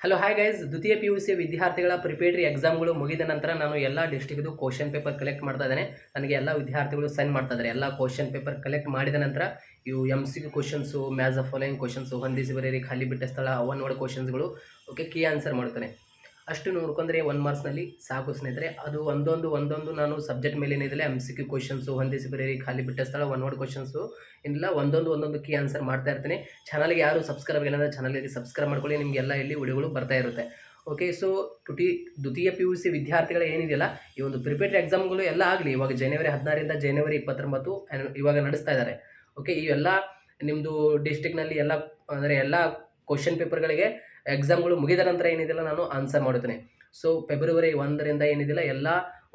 Hello hi guys ದ್ವಿತೀಯ P U C ವಿದ್ಯಾರ್ಥಿಗಳ preparatory ಎಕ್ಸಾಮ್ಗಳು ಮುಗಿದ ನಂತರ ನಾನು ಎಲ್ಲ ಡಿಸ್ಟಿಕ್ದು ಕ್ವಶನ್ ಪೇಪರ್ ಕಲೆಕ್ಟ್ ಮಾಡ್ತಾ ಇದ್ದೇನೆ. ನನಗೆ ಎಲ್ಲ ವಿದ್ಯಾರ್ಥಿಗಳು ಸೆಂಡ್ ಮಾಡ್ತಾ ಇದ್ದಾರೆ. ಎಲ್ಲ ಕ್ವಶನ್ ಪೇಪರ್ ಕಲೆಕ್ಟ್ ಮಾಡಿದ ನಂತರ ಇವು M C Q questions match of following questions ಹೊಂದಿಸಿ ಬರೀರಿ ಖಾಲಿ ಬಿಟ್ಟ ಸ್ಥಳ ಅವನ್ ನೋಡೋ ಕ್ವಶನ್ಸ್ಗಳು ಓಕೆ ಕೀ ಆನ್ಸರ್ ಮಾಡ್ತಾನೆ ಅಷ್ಟು ನೋಡ್ಕೊಂಡ್ರೆ ಒನ್ ಮಾರ್ಕ್ಸ್ನಲ್ಲಿ ಸಾಕು ಸ್ನೇಹಿತರೆ. ಅದು ಒಂದೊಂದು ಒಂದೊಂದು ನಾನು ಸಬ್ಜೆಕ್ಟ್ ಮೇಲೆ ಏನಿದೆ ಎಂ ಸಿ ಕ್ಯೂ ಕ್ವಶನ್ಸು ಹೊಂದಿಸಿ ಬರೀರಿ ಖಾಲಿ ಬಿಟ್ಟ ಸ್ಥಳ ಒನ್ ವರ್ಡ್ ಕ್ವಶನ್ಸು ಇಲ್ಲ ಒಂದೊಂದು ಒಂದೊಂದು ಕೀ ಆನ್ಸರ್ ಮಾಡ್ತಾ ಇರ್ತೀನಿ. ಚಾನಲ್ಗೆ ಯಾರು ಸಬ್ಸ್ಕ್ರೈಬ್ ಅಂದರೆ ಚಾನಲ್ಗೆ ಸಬ್ಸ್ಕ್ರೈಬ್ ಮಾಡ್ಕೊಳ್ಳಿ, ನಿಮಗೆಲ್ಲ ಇಲ್ಲಿ ವಿಡಿಯೋಗಳು ಬರ್ತಾ ಇರುತ್ತೆ. ಓಕೆ ಸೊ ಟುಟಿ ದ್ವಿತೀಯ ಪಿ ಯು ಸಿ ವಿದ್ಯಾರ್ಥಿಗಳು ಏನಿದೆಯಲ್ಲ, ಈ ಒಂದು ಪ್ರಿಪೇಟರಿ ಎಕ್ಸಾಮ್ಗಳು ಎಲ್ಲ ಆಗಲಿ. ಇವಾಗ ಜನವರಿ ಹದಿನಾರರಿಂದ ಜನವರಿ ಇಪ್ಪತ್ತೊಂಬತ್ತು ಇವಾಗ ನಡೆಸ್ತಾ ಇದ್ದಾರೆ. ಓಕೆ ಇವೆಲ್ಲ ನಿಮ್ಮದು ಡಿಸ್ಟಿಕ್ನಲ್ಲಿ ಎಲ್ಲ, ಅಂದರೆ ಎಲ್ಲ ಕ್ವಶನ್ ಪೇಪರ್ಗಳಿಗೆ ಎಕ್ಸಾಮ್ಗಳು ಮುಗಿದ ನಂತರ ಏನಿದೆಯಲ್ಲ ನಾನು ಆನ್ಸರ್ ಮಾಡುತ್ತೇನೆ. ಸೊ ಫೆಬ್ರವರಿ ಒಂದರಿಂದ ಏನಿದೆಯಲ್ಲ, ಎಲ್ಲ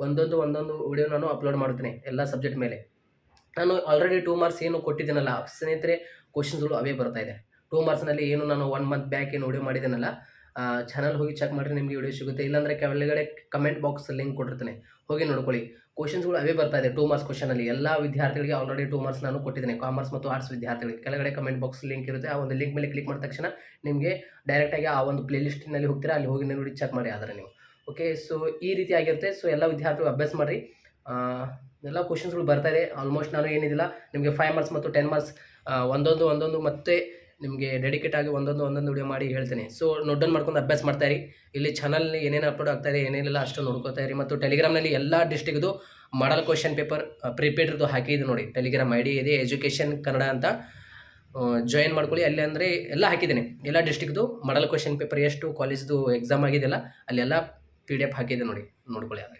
ಒಂದೊಂದು ಒಂದೊಂದು ವಿಡಿಯೋ ನಾನು ಅಪ್ಲೋಡ್ ಮಾಡುತ್ತೇನೆ, ಎಲ್ಲ ಸಬ್ಜೆಕ್ಟ್ ಮೇಲೆ. ನಾನು ಆಲ್ರೆಡಿ ಟೂ ಮಾರ್ಕ್ಸ್ ಏನು ಕೊಟ್ಟಿದ್ದೀನಲ್ಲ, ಸ್ನೇಹಿತರೆ ಕ್ವಶನ್ಸ್ಗಳು ಅವೇ ಬರ್ತಾ ಇದೆ. ಟೂ ಮಾರ್ಕ್ಸ್ನಲ್ಲಿ ಏನು ನಾನು ಒನ್ ಮಂತ್ ಬ್ಯಾಕ್ ಏನು ವಿಡಿಯೋ ಮಾಡಿದ್ದೀನಲ್ಲ ಚಾನಲ್ ಹೋಗಿ ಚೆಕ್ ಮಾಡಿರಿ, ನಿಮಗೆ ವಿಡಿಯೋ ಸಿಗುತ್ತೆ. ಇಲ್ಲಾಂದರೆ ಕೆಳಗಡೆ ಕಮೆಂಟ್ ಬಾಕ್ಸ್ ಲಿಂಕ್ ಕೊಟ್ಟಿರ್ತೀನಿ. ಹೋಗಿ ನೋಡ್ಕೊಳ್ಳಿ. ಕ್ವಶನ್ಸ್ಗಳು ಅವೇ ಬರ್ತಾ ಇದೆ. ಟೂ ಮಾರ್ಕ್ಸ್ ಕ್ವಶನಲ್ಲಿ ಎಲ್ಲ ವಿದ್ಯಾರ್ಥಿಗಳಿಗೆ ಆಲ್ರೆಡಿ ಟೂ ಮಾರ್ಕ್ಸ್ ನಾನು ಕೊಟ್ಟಿದ್ದೇನೆ. ಕಾಮರ್ಸ್ ಮತ್ತು ಆರ್ಟ್ಸ್ ವಿದ್ಯಾರ್ಥಿಗಳಿಗೆ. ಕೆಳಗಡೆ ಕಮೆಂಟ್ ಬಾಕ್ಸ್ ಲಿಂಕ್ ಇರುತ್ತೆ. ಆ ಒಂದು ಲಿಂಕ್ ಮೇಲೆ ಕ್ಲಿಕ್ ಮಾಡಿದ ತಕ್ಷಣ ನಿಮಗೆ ಡೈರೆಕ್ಟಾಗಿ ಆ ಒಂದು ಪ್ಲೇ ಲಿಸ್ಟಿನಲ್ಲಿ ಹೋಗ್ತೀರಾ? ಅಲ್ಲಿ ಹೋಗಿ ನೋಡಿ ಚೆಕ್ ಮಾಡಿ ಆದರೆ ನೀವು. ಓಕೆ ಸೊ ಈ ರೀತಿ ಆಗಿರುತ್ತೆ. ಸೊ ಎಲ್ಲ ವಿದ್ಯಾರ್ಥಿಗಳು ಅಭ್ಯಾಸ ಮಾಡಿರಿ. ಎಲ್ಲ ಕ್ವಶನ್ಸ್ಗಳು ಬರ್ತಾ ಇದೆ. ಆಲ್ಮೋಸ್ಟ್ ನಾನು ಏನಿದಿಲ್ಲ. ನಿಮಗೆ ಫೈವ್ ಮಾರ್ಕ್ಸ್ ಮತ್ತು ಟೆನ್ ಮಾರ್ಕ್ಸ್ ಒಂದೊಂದು ಒಂದೊಂದು ಮತ್ತೆ ನಿಮಗೆ ಡೆಡಿಕೇಟ್ ಆಗಿ ಒಂದೊಂದು ಒಂದೊಂದು ವಿಡಿಯೋ ಮಾಡಿ ಹೇಳ್ತೀನಿ. ಸೊ ನೋಟ್ ಡೌನ್ ಮಾಡ್ಕೊಂಡು ಅಭ್ಯಾಸ ಮಾಡ್ತಾ ಇರಿ. ಇಲ್ಲಿ ಚಾನಲ್ನಲ್ಲಿ ಏನೇನು ಅಪ್ಲೋಡ್ ಆಗ್ತಾ ಇದೆ, ಏನೇನೆಲ್ಲ ಅಷ್ಟು ನೋಡ್ಕೋತಾ ಇರಿ. ಮತ್ತು ಟೆಲಿಗ್ರಾಮ್ನಲ್ಲಿ ಎಲ್ಲ ಡಿಸ್ಟಿಕ್ದು ಮಾಡಲ್ ಕ್ವಶನ್ ಪೇಪರ್ ಪ್ರಿಪೇರ್ದು ಹಾಕಿದ್ದು ನೋಡಿ. ಟೆಲಿಗ್ರಾಮ್ ಐ ಡಿ ಇದೆ ಎಜುಕೇಷನ್ ಕನ್ನಡ ಅಂತ. ಜಾಯಿನ್ ಮಾಡ್ಕೊಳ್ಳಿ. ಅಲ್ಲಿ ಅಂದರೆ ಎಲ್ಲ ಹಾಕಿದ್ದೀನಿ. ಎಲ್ಲ ಡಿಸ್ಟಿಕ್ದು ಮಾಡಲ್ ಕ್ವಶನ್ ಪೇಪರ್ ಎಷ್ಟು ಕಾಲೇಜ್ದು ಎಕ್ಸಾಮ್ ಆಗಿದೆಯಲ್ಲ, ಅಲ್ಲೆಲ್ಲ ಪಿ ಡಿ ಎಫ್ ಹಾಕಿದೆ ನೋಡಿ. ನೋಡ್ಕೊಳ್ಳಿ ಆದರೆ.